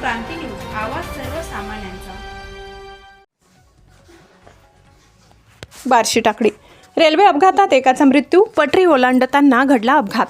क्रांती news आवाज सर्वसामान्यांचा. Barshi टाकडी railway अपघातात एकाचा मृत्यू पटरी ओलांडताना घडला अपघात.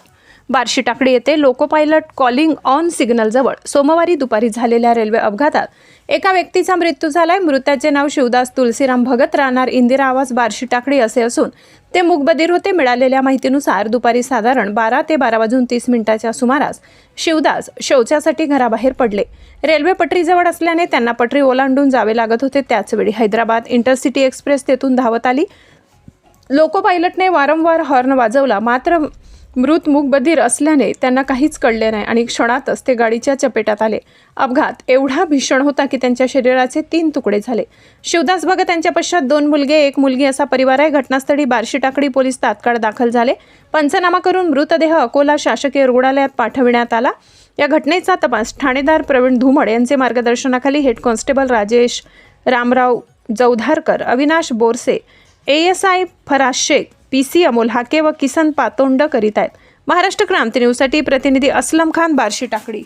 बार्शी टाकडी येथे लोको पायलट कॉलिंग ऑन सिग्नलजवळ सोमवारी दुपारी झालेल्या रेल्वे अपघातात एका व्यक्तीचा मृत्यू झालाय. मृताचे नाव शिवदास तुलसीराम भगत राहणार इंदिरा आवाज बार्शी टाकडी असे असून ते मूकबधीर होते. मिळालेल्या माहितीनुसार दुपारी साधारण बारा ते बारा वाजून तीस मिनिटाच्या सुमारास शिवदास शौचासाठी घराबाहेर पडले. रेल्वे पटरीजवळ असल्याने त्यांना पटरी ओलांडून जावे लागत होते. त्याचवेळी हैदराबाद इंटरसिटी एक्सप्रेस तेथून धावत आली. लोको पायलटने वारंवार हॉर्न वाजवला. मात्र मृत मूकबधीर असल्याने त्यांना काहीच कळले नाही आणि क्षणातच ते गाडीच्या चपेटात आले. अपघात एवढा भीषण होता की त्यांच्या शरीराचे तीन तुकडे झाले. शिवदास भगत यांच्या पश्चात दोन मुलगे एक मुलगी असा परिवार आहे. घटनास्थळी बार्शी टाकडी पोलीस तात्काळ दाखल झाले. पंचनामा करून मृतदेह अकोला शासकीय रुग्णालयात पाठविण्यात आला. या घटनेचा तपास ठाणेदार प्रवीण धुमड यांचे मार्गदर्शनाखाली head constable Rajesh Ramrao Jaudharkar Avinash Borse A S I Faraz Shaikh P C Amol Hake व किसन पातोंड करीत आहेत. महाराष्ट्र क्रांती न्यूजसाठी प्रतिनिधी असलम खान बार्शी टाकडी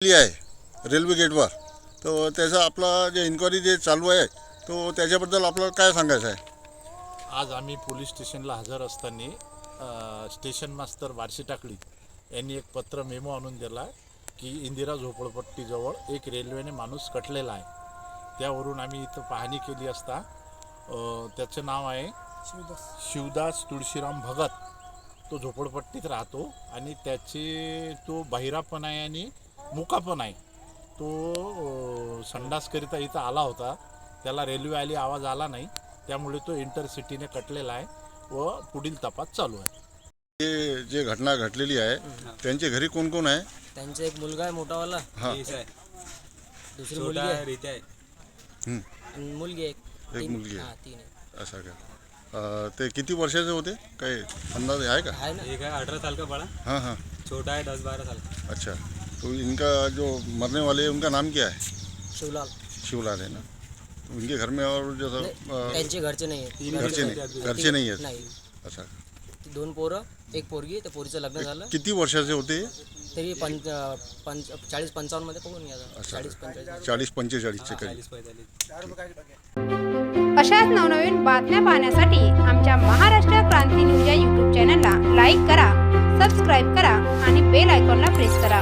आहे रेल्वे गेटवर. तर त्याचं आपला जे इन्क्वायरी जे चालू आहे तो त्याच्याबद्दल आपल्याला काय सांगायचं आहे? आज आम्ही पोलीस स्टेशनला हजर असताना स्टेशन मास्तर बार्शी टाकळी यांनी एक पत्र मेमो आणून दिला की इंदिरा झोपडपट्टीजवळ एक रेल्वेने माणूस कटलेला आहे. त्यावरून आम्ही इथं पाहणी केली असता त्याचं नाव आहे शिवदास तुळशीराम भगत तो झोपडपट्टीत राहतो आणि त्याचे तो बहिरा पण आहे आणि मुका पण आहे. तो संडासकरिता इथं आला होता. त्याला रेल्वे आली आवाज आला नाही. त्यामुळे तो इंटरसिटीने कटलेला आहे व पुढील तपास चालू आहे. हे जे घटना घडलेली आहे त्यांच्या घरी कोण कोण आहे? त्यांचा एक मुलगा आहे मोठावाला. हां. दुसरी मुलगी आहे. हं, आणि मुलगी एक. मुलगी आहे. हां तीन आहे. असं का? अं, ते किती वर्षाचे होते? काही अंदाज आहे का? आहे ना. एक है अठारह साल का बड़ा हाँ हाँ. छोटा है दस बारह साल. का अच्छा. तो इनका जो मरने वाले हैं उनका नाम क्या है? शिवलाल. शिवलाल है ना? उनके घर में और जैसा अं, त्यांचे घरचे नाही आहेत. घरचे नाही. घरचे नाही आहेत. नाही. अच्छा. ती दोन पोरं एक पोरगी त्या पोरीचं लग्न झालं. किती वर्षाचे होते तरी पंच पंच चाळीस पंचावन्नमध्ये बघून घ्या. चाळीस पंचेचाळीस चाळीस पंचेचाळीसचे काही. चालीस पैंतालीस अशाच नवनवीन बातम्या पाहण्यासाठी आमच्या महाराष्ट्र क्रांती न्यूज या यूट्यूब चॅनलला लाईक करा सबस्क्राईब करा आणि बेल आयकॉनला प्रेस करा.